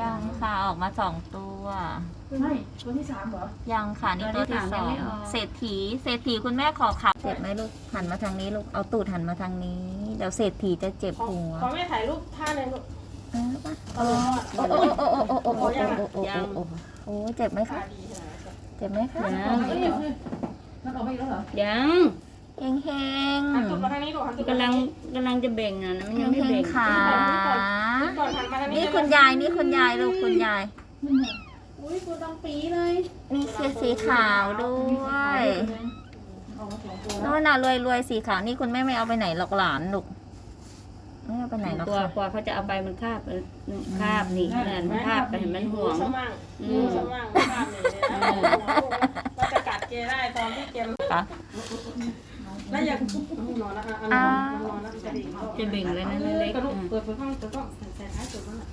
ยังค่ะออกมาสองตัว ไม่ตัวที่สามเหรอ ยังค่ะนี่ตัวที่สองเศรษฐีเศรษฐีคุณแม่ขอขับเจ็บไหมลูกหันมาทางนี้ลูกเอาตูดหันมาทางนี้เดี๋ยวเศรษฐีจะเจ็บขอหัวขอแม่ถ่ายรูปท่าหนึงลูกเออปะเอาเลยโอ้โอ้โอ้โอ้โอ้โอ้โอ้โอ้โอ้โอ้โอ้เจ็บไหมท่าคะดีขนาดนั้นเจ็บไหมคะออกมาอีกแล้วมันออกมาอีกแล้วเหรอยังเฮงเฮงหันตูดมาทางนี้ลูกหันตูดกำลังกำลังจะเบ่งอะนะมันเฮยังงไม่เฮงเบ่งขาก่อนหันมาทางนี้ นี่คุณยายนี่คุณยายลูกคุณยาย อุ้ยตัวดำปีเลยนี่คือสีขาวด้วยออกมาสองตัวแล้วโน่นน่ะรวยรวยสีขาวนี่คุณแม่ไม่เอาไปไหนหรอกหลานลูกไม่เอาไปไหนหรอกตัวค่ะกว่าเขาจะเอาไปมันคาบเออคาบนี่นั่นมันคาบไปเห็นมันห่วง สมั่งดูสมั่งภาพเลยนะว่าจะกัดเกได้ตอนที่เกมค่ะแล้วอยากนอนแล้วอะนอนนอนแล้วจะดิ่งจะเบ่งเลยนะเล็เล็กกกระดูกอะเปิดเปิดห้องจะต้อง ใส่ท้ายสุดนั่นแหละ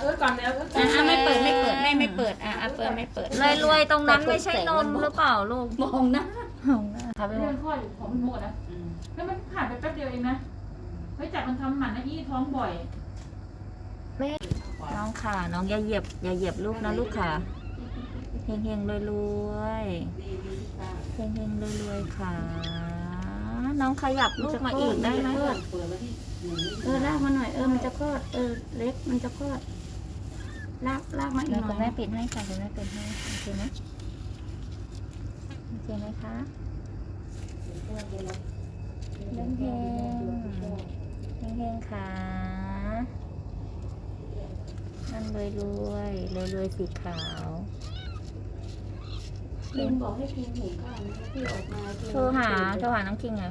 เออก่อนแล้วอะอะไม่เปิดไม่เปิดไม่ไม่เปิดอะอะเปิดไม่เปิดรวยรวยตรงนั้นไม่ใช่นมหรือเปล่าลูกมองหน้าครับไปเรื่หมอดงข้ออยู่ของมันหมดนะแล้วมันผ่านไปแป๊บเดียวเองนะเฮ้ยจากมันทำหมันนะยี่ท้องบ่อยน้องค่ะ น้องอย่าเหยียบอย่าเหยียบลูกนะลูกค่ะเฮงเฮงรวยรวยเฮงเฮงรวยรวยค่ะ น้องขยับลูกมาอีกได้ไหมเออลาก มาหน่อยเออมันจะคลอดเออเล็กมันจะคลอดลากลากมาอีกเดี๋ยวหน่คุอณแม่ยปิดให้ค่ะคุณแม่ปิดให้โอเคไหมโอเคไหมคะเฮงเฮงเฮงเฮงค่ะนั่นรวยรวยรวยรวยสีขาวพิมบอกให้พิมหุงข้าวนะพี่ออกมาโทรหาโทรหาน้องคิงไง